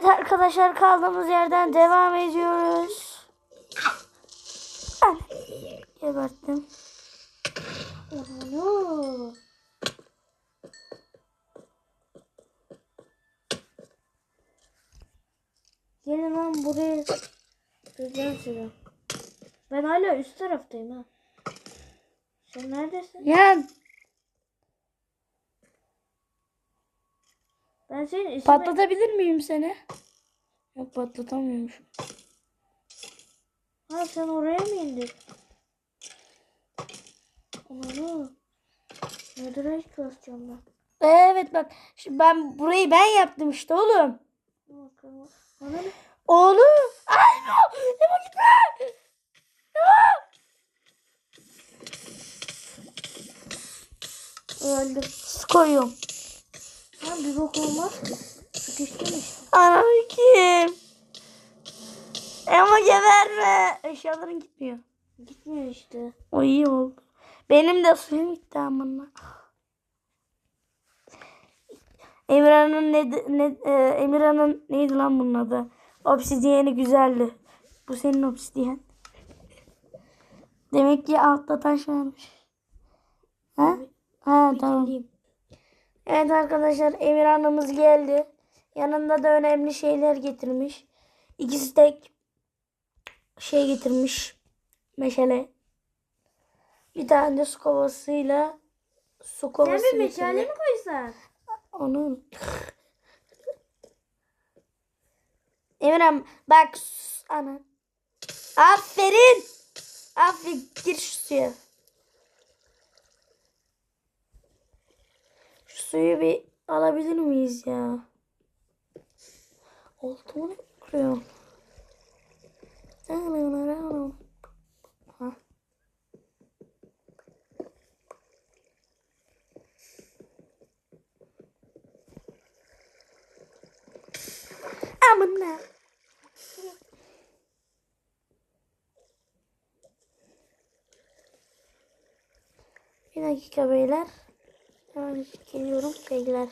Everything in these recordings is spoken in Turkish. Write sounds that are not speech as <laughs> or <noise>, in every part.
Evet arkadaşlar kaldığımız yerden devam ediyoruz. Geberttim. Onu. Gelin lan buraya. Güzel sıra. Ben hala üst taraftayım ha. Sen neredesin? Ya Ben senin ismi... patlatabilir miyim seni? Yok patlatamıyormuşum. Ha sen oraya mı indin? Onu. Netherite basacağım ben. Evet bak şimdi ben burayı ben yaptım işte oğlum. Bakalım. Bana ne? Oğlum. Ay no. Emo gitme. Öldüm. Koyuyorum. Bir bok olmaz ki. Sıkıştım işte. Anam kim? Emo geberme. Eşyaların gitmiyor. Gitmiyor işte. O iyi oldu. Benim de suyum gitti amına. Emirhan'ın ne, ne e, Emirhan'ın neydi lan bunun adı? Obsidiyeni güzeldi. Bu senin obsidiyen. Demek ki altta taş varmış. Ha? Ha tamam. Evet arkadaşlar Emirhan'ımız geldi. Yanında da önemli şeyler getirmiş. İkisi tek şey getirmiş. Meşale. Bir tane de su kovasıyla su kovası Sen bir meşale mi koysan? Onu Emirhan bak ana. Aferin. Aferin gir şu suya. Suyu bir alabilir miyiz ya? Oldu mu ne kuruyor? Ha. Amına. Bir dakika beyler. Hemen geliyorum beyler.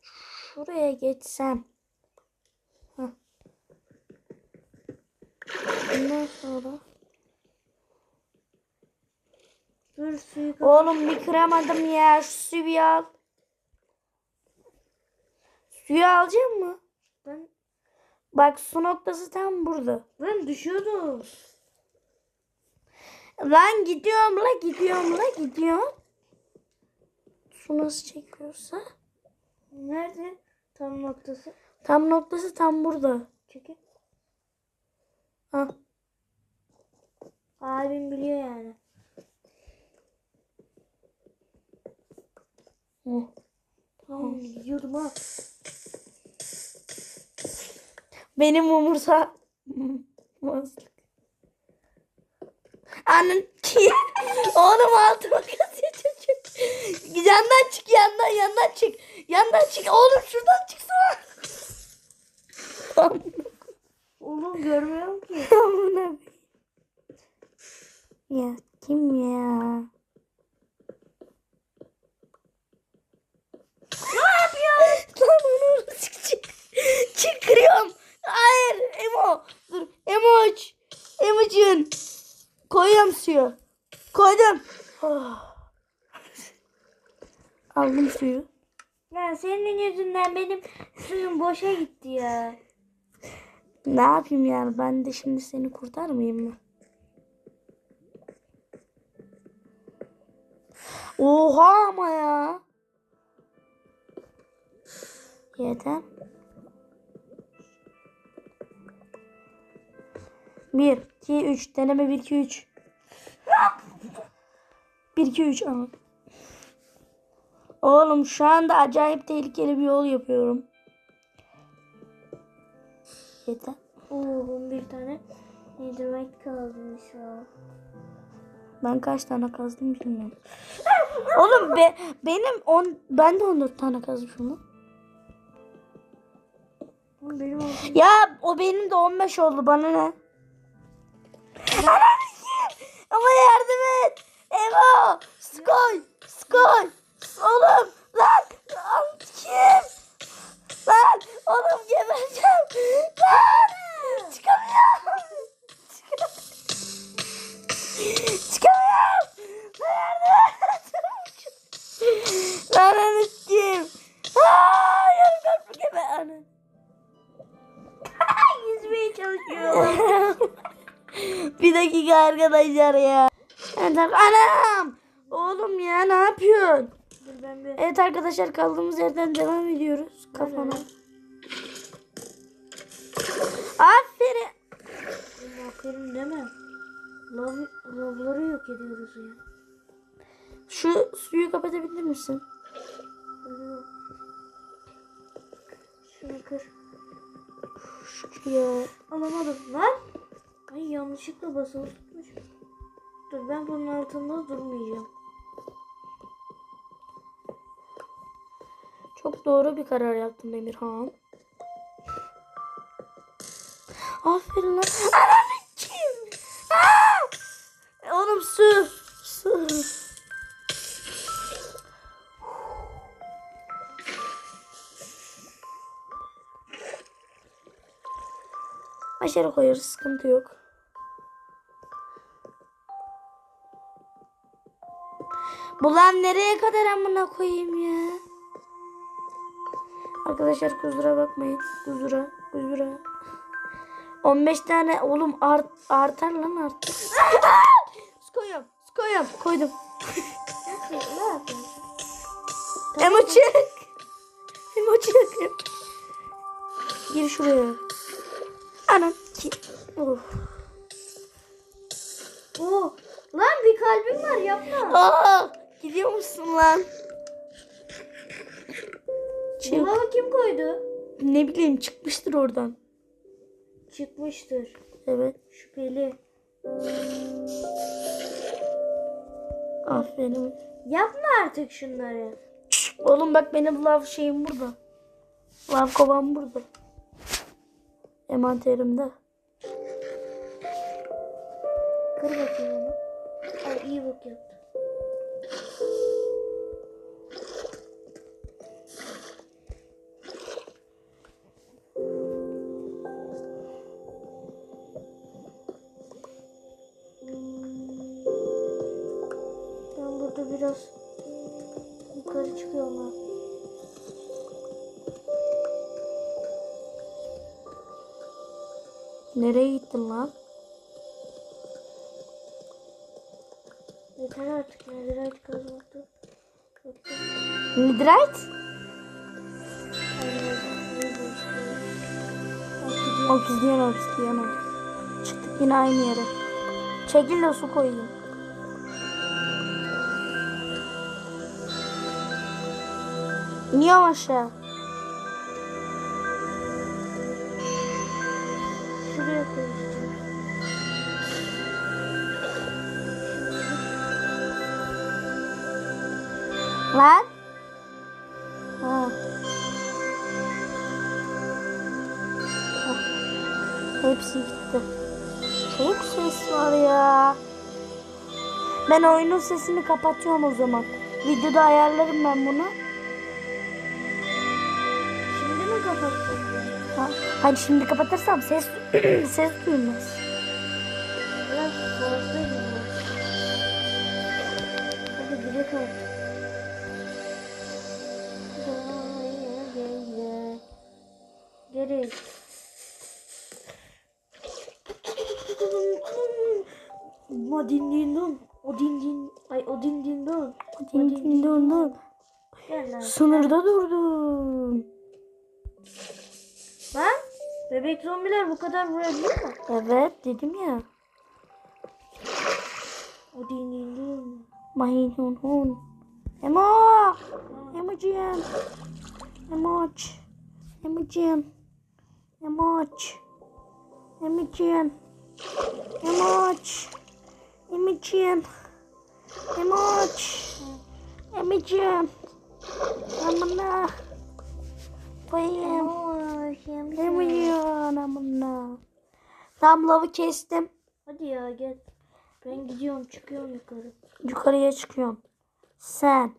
Şuraya geçsem. Hah. Bundan sonra. Dur suyu kapat. Oğlum bir kıramadım ya. Şu suyu al. Suyu alacak mı? Ben, Bak su noktası tam burada. ben düşüyordum. Lan gidiyorum la gidiyorum la gidiyorum. Su nasıl çekiyorsa. Nerede? Tam noktası. Tam noktası tam burada. Çekil. Ha. Abim biliyor yani. Oh. Tamam ha. Benim umursa. Mazlık. Anın ki. <laughs> Oğlum altıma çocuk. Yandan çık yandan yandan çık. Yandan çık. Oğlum şuradan çıksana. <laughs> Oğlum görmüyorum ki. <laughs> Amına. ya kim ya? Ne yapıyorsun? <laughs> Lan onu çık çık. Çık kırıyorum. Hayır Emo. Dur Emo aç. Emo'cun. Koyuyorum suyu. Koydum. Oh. Aldım suyu. Ya senin yüzünden benim suyum boşa gitti ya. Ne yapayım yani ben de şimdi seni kurtarmayayım mı? Oha ama ya. Yeter. Bir, iki, üç. Deneme bir, iki, üç. Bir, iki, üç. Aha. Oğlum şu anda acayip tehlikeli bir yol yapıyorum. Yeter. Oo bir tane netherite kalmış ya. Ben kaç tane kazdım bilmiyorum. Oğlum be, benim on, ben de 14 tane kazmışım lan. Benim. Ya o benim de 15 oldu bana ne? Ama yardım et. Emo. Skoy. Skoy. Oğlum lan lan kim? Lan oğlum gebereceğim. Lan çıkamıyorum. çıkamıyorum. Lan anı kim? Hayır kalp geber anı. Yüzmeye çalışıyorum. <laughs> Bir dakika arkadaşlar ya. Anam. Oğlum ya ne yapıyorsun? Bir... Evet arkadaşlar kaldığımız yerden devam ediyoruz. Kafana. Evet. Aferin. Aferin deme. Lav, lavları yok ediyoruz ya. Şu suyu kapatabilir misin? Şunu kır. Ya. Alamadım lan. Ay yanlışlıkla basılı tutmuş. Dur ben bunun altında durmayacağım. Çok doğru bir karar yaptın Emirhan. Aferin lan. Ananı kim? Aa! Oğlum su. Su. Aşağı koyarız sıkıntı yok. Bu lan nereye kadar amına koyayım ya? Arkadaşlar kusura bakmayın. Kusura, kusura. 15 tane oğlum art, artar lan. Su <laughs> koyuyorum, koyuyorum. Koydum. Ne <laughs> yapıyorsun? Emo çık. Emo çık. Gir şuraya. Anam. Of. Oo, lan bir kalbim var yapma. Aa, gidiyor musun lan? Çık. Bunları kim koydu? Ne bileyim çıkmıştır oradan. Çıkmıştır. Evet. Şüpheli. Aferin. Yapma artık şunları. Oğlum bak benim lav şeyim burada. Lav kovam burada. Envanterimde. Kır bakayım onu. Ay iyi bak burada biraz yukarı çıkıyorum ha. Nereye gittin lan? Yeter artık nedirat kazmakta. Obsidian. Obsidian obsidian. Çıktık yine aynı yere. Çekil de su koyayım. İniyorum aşağı. Şuraya koyacağım. Lan. Ha. Ah. Hepsi gitti. Çok ses var ya. Ben oyunun sesini kapatıyorum o zaman. Videoda ayarlarım ben bunu. Ha. Hani şimdi kapatırsam ses <clears throat> ses duymaz. Biraz fazla. Hadi direkt at. Geri. O din din don. O din. Ay o din din don. Din. Sınırda durdum. Lan bebek zombiler bu kadar vurabiliyor mu? Evet dedim ya. O din din. Mahin hun hun. Emo! Emociğim. Emoç. Emociğim. Emoç. Emociğim. Emoç. Emociğim. Emoç. Emociğim. Amına. Koyayım. Emociğim. Amına. Tam lavı kestim. Hadi ya gel. Ben gidiyorum çıkıyorum yukarı. Yukarıya çıkıyorum. Sen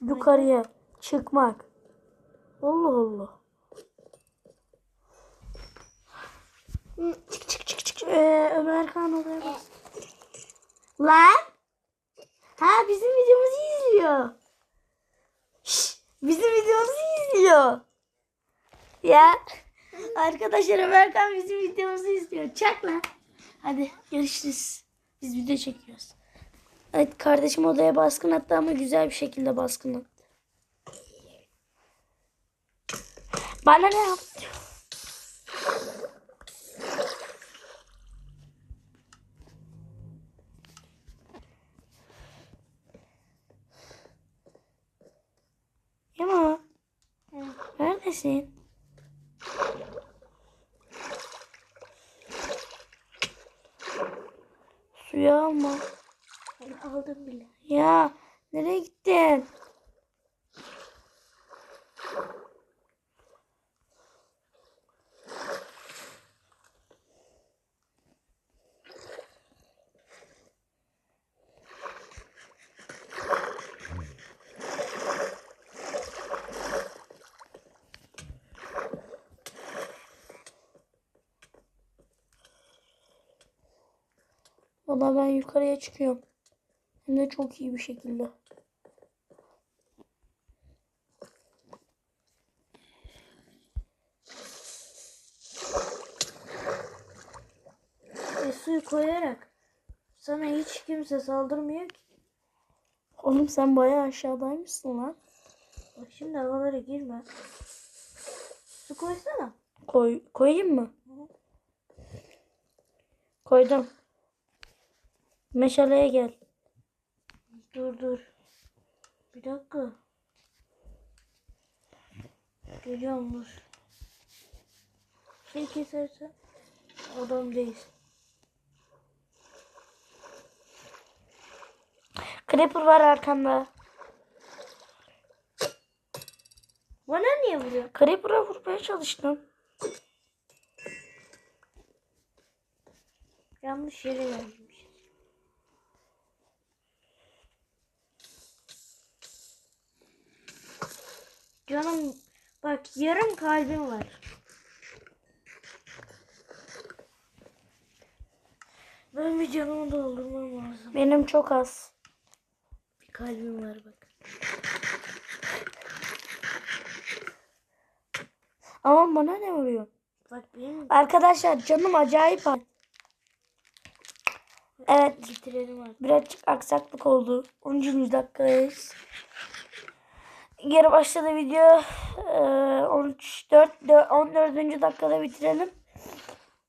yukarıya çıkmak. Allah Allah. Çık çık çık çık. Ee, Ömer Kan odaya bas. Lan. Ha bizim videomuzu izliyor. Şş, bizim videomuzu izliyor. Ya. Arkadaşlar Ömer Kan bizim videomuzu izliyor. Çak lan. Hadi görüşürüz. Biz video çekiyoruz. Evet kardeşim odaya baskın attı ama güzel bir şekilde baskın attı. Bana ne yaptı? Yama neredesin? Suya alma. Ben aldım bile. Ya nereye gittin? Valla ben yukarıya çıkıyorum. Hem de çok iyi bir şekilde. E, suyu koyarak sana hiç kimse saldırmıyor ki. Oğlum sen bayağı aşağıdaymışsın lan. Bak şimdi havalara girme. Su koysana. Koy, koyayım mı? Koydum. Meşaleye gel. Dur dur. Bir dakika. Geliyorum dur. Şey keserse adam değil. Creeper var arkanda. Bana niye vuruyor? Creeper'a vurmaya çalıştım. Yanlış yere gelmiş. Canım bak yarım kalbim var. Ben bir canımı doldurmam lazım. Benim çok az. Bir kalbim var bak. Ama bana ne vuruyor? Bak benim Arkadaşlar canım acayip az. Evet bitirelim artık. birazcık aksaklık oldu. 10. dakikadayız. Geri başladı video. Ee, 13 4 dö- 14. dakikada bitirelim.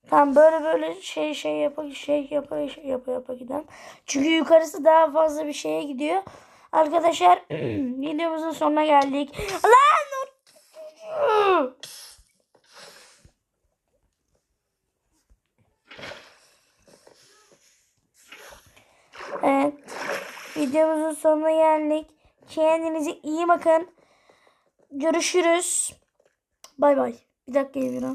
Tamam böyle böyle şey şey yapa şey yapa şey yapa yapa giden. Çünkü yukarısı daha fazla bir şeye gidiyor. Arkadaşlar <clears throat> videomuzun sonuna geldik. Lan! Evet. Videomuzun sonuna geldik. Kendinize iyi bakın. Görüşürüz. Bay bay. Bir dakika Emirhan.